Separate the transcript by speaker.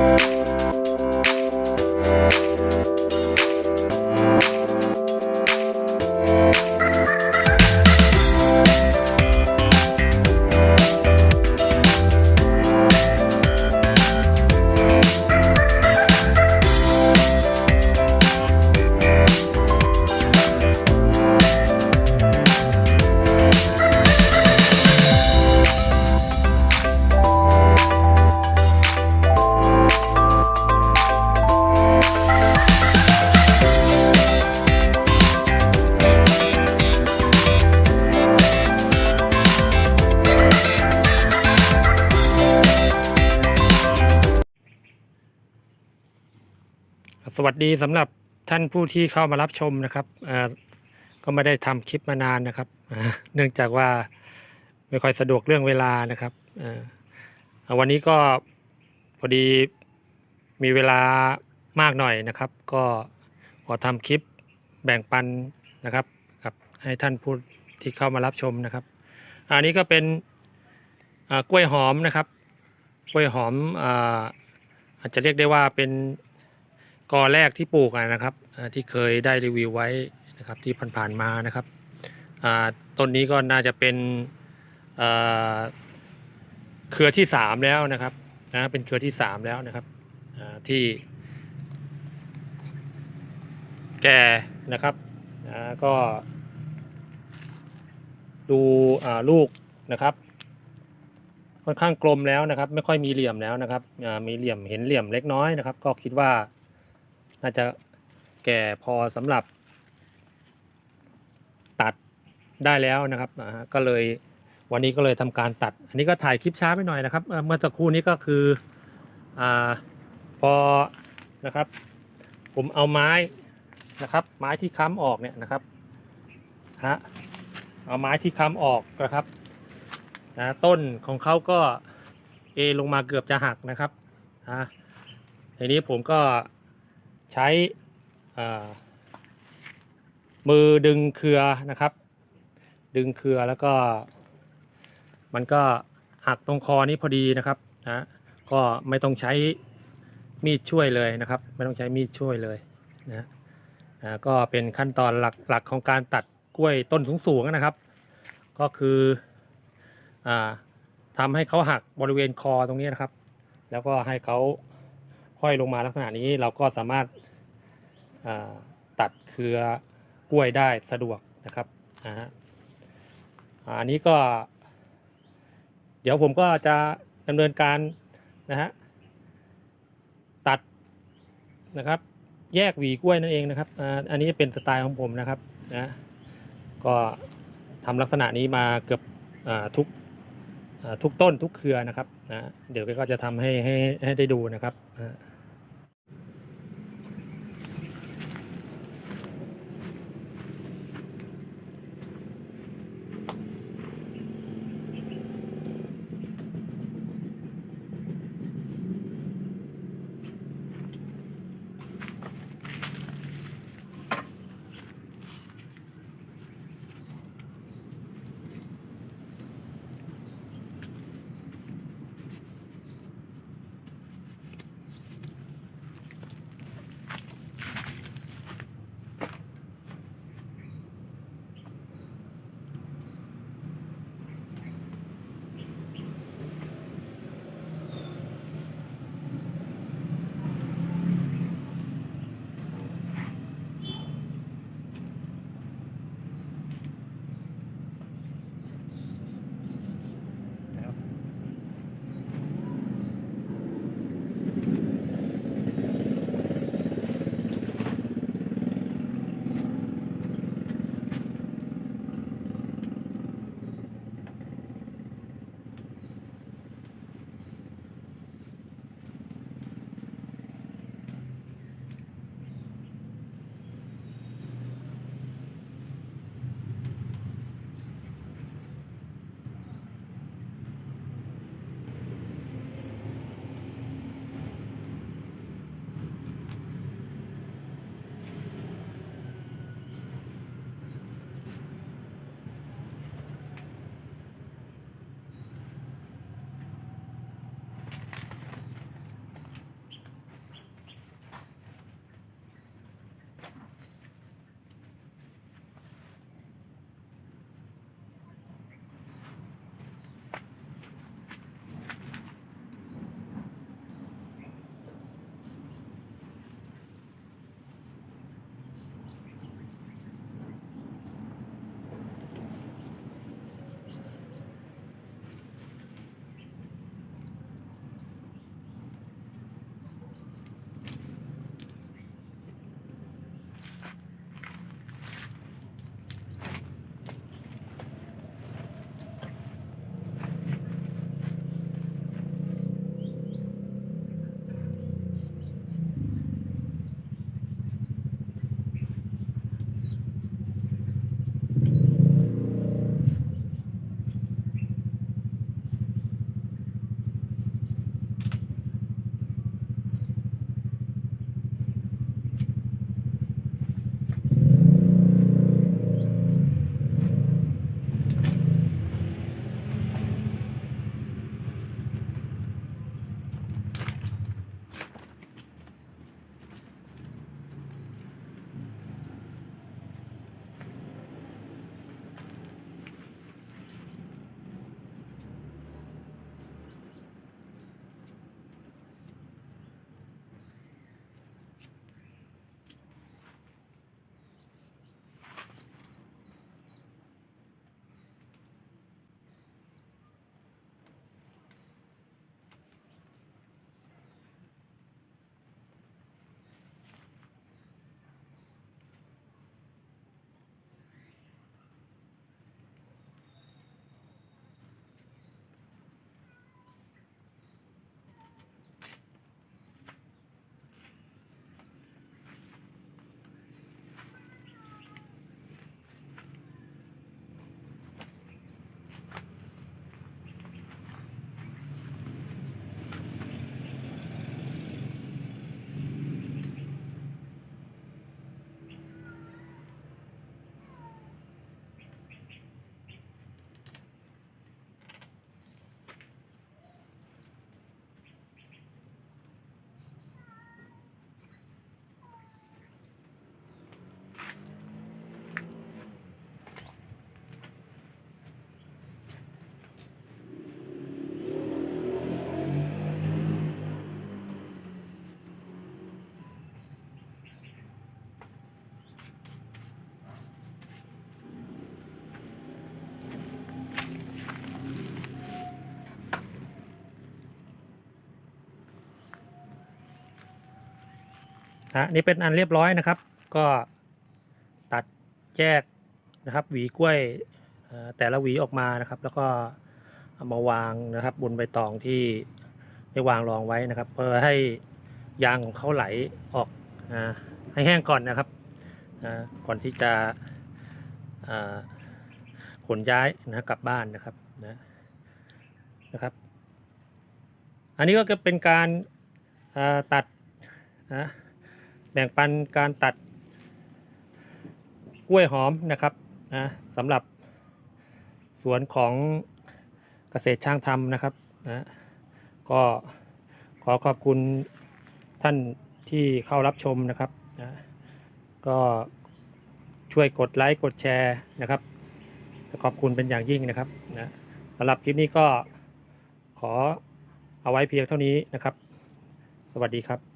Speaker 1: ส วัสดีสำหรับท่านผู้ที่เข้ามารับชมนะครับก็ไม่ได้ทำคลิปมานานนะครับเนื่องจากว่าไม่ค่อยสะดวกเรื่องเวลานะครับวันนี้ก็พอดีมีเวลามากหน่อยนะครับ ก็ขอทำคลิปแบ่งปันนะครับกับให้ท่านผู้ที่เข้ามารับชมนะครับ อันนี้ก็เป็นกล้วยหอมนะครับ กล้วยหอมอาอาจจะเรียกได้ว่าเป็น กอแรกที่ปลูกนะครับที่เคยได้รีวิวไว้นะครับที่ผ่านๆมานะครับต้นนี้ก็น่าจะเป็นเครือที่สามแล้วนะครับนะเป็นเครือที่สามแล้วนะครับที่แก่นะครับก็ดูลูกนะครับ ค่อนข้างกลมแล้วนะครับ ไม่ค่อยมีเหลี่ยมแล้วนะครับมีเหลี่ยมเห็นเหลี่ยมเล็กน้อยนะครับ ก็คิดว่า น่าจะแก่พอสำหรับ ตัดได้แล้วนะครับก็เลยวันนี้ก็เลยทำการตัด อันนี้ก็ถ่ายคลิปช้าไปหน่อยนะครับ เมื่อสักครู่นี้ก็คืออพอนะครับ ผมเอาไม้นะครับ ไม้ที่ค้ำออกเนี่ยนะครับฮะเอาไม้ที่ค้ำออกนะครับนะต้นของเขาก็เอลงมาเกือบจะหักนะครับนะทีนี้ผมก็ ใช้มือดึงเครือนะครับ ดึงเครือแล้วก็ มันก็หักตรงคอนี้พอดีนะครับนะก็ไม่ต้องใช้มีดช่วยเลยนะครับ ไม่ต้องใช้มีดช่วยเลยนะอ่าก็เป็นขั้นตอนหลักหลักของการตัดกล้วยต้นสูงๆนะครับ ก็คืออทำให้เขาหักบริเวณคอตรงนี้นะครับ แล้วก็ให้เขา ห้อยลงมาลักษณะนี้เราก็สามารถตัดเครือกล้วยได้สะดวกนะครับนะฮะอันนี้ก็ เดี๋ยวผมก็จะดำเนินการนะฮะตัดนะครับ แยกหวีกล้วยนั่นเองนะครับอันนี้เป็นสไตล์ของผมนะครับนะก็ทำลักษณะนี้มาเกือบอทุกทุกต้นทุกเครือนะครับนะเดี๋ยวก็จะทำให้ให้ให้ได้ดูนะครับอ่า นะนี่เป็นอันเรียบร้อยนะครับ ก็ตัดแยกนะครับ หวีกล้วยแต่ละหวีออกมานะครับ แล้วก็เอามาวางนะครับ บนใบตองที่ได้วางรองไว้นะครับ เพื่อให้ยางของเขาไหลออกอาให้แห้งก่อนนะครับก่อนที่จะขนย้ายนะกลับบ้านนะครับนะนะครับ อันนี้ก็จะเป็นการาตัดนะ แบ่งปันการตัดกล้วยหอมนะครับนะสำหรับสวนของเกษตรช่างทำนะครับนะก็ขอขอบคุณท่านที่เข้ารับชมนะครับนะก็ช่วยกดไลค์กดแชร์นะครับขอบคุณเป็นอย่างยิ่งนะครับนะสำหรับคลิปนี้ก็ขอเอาไว้เพียงเท่านี้นะครับ สวัสดีครับ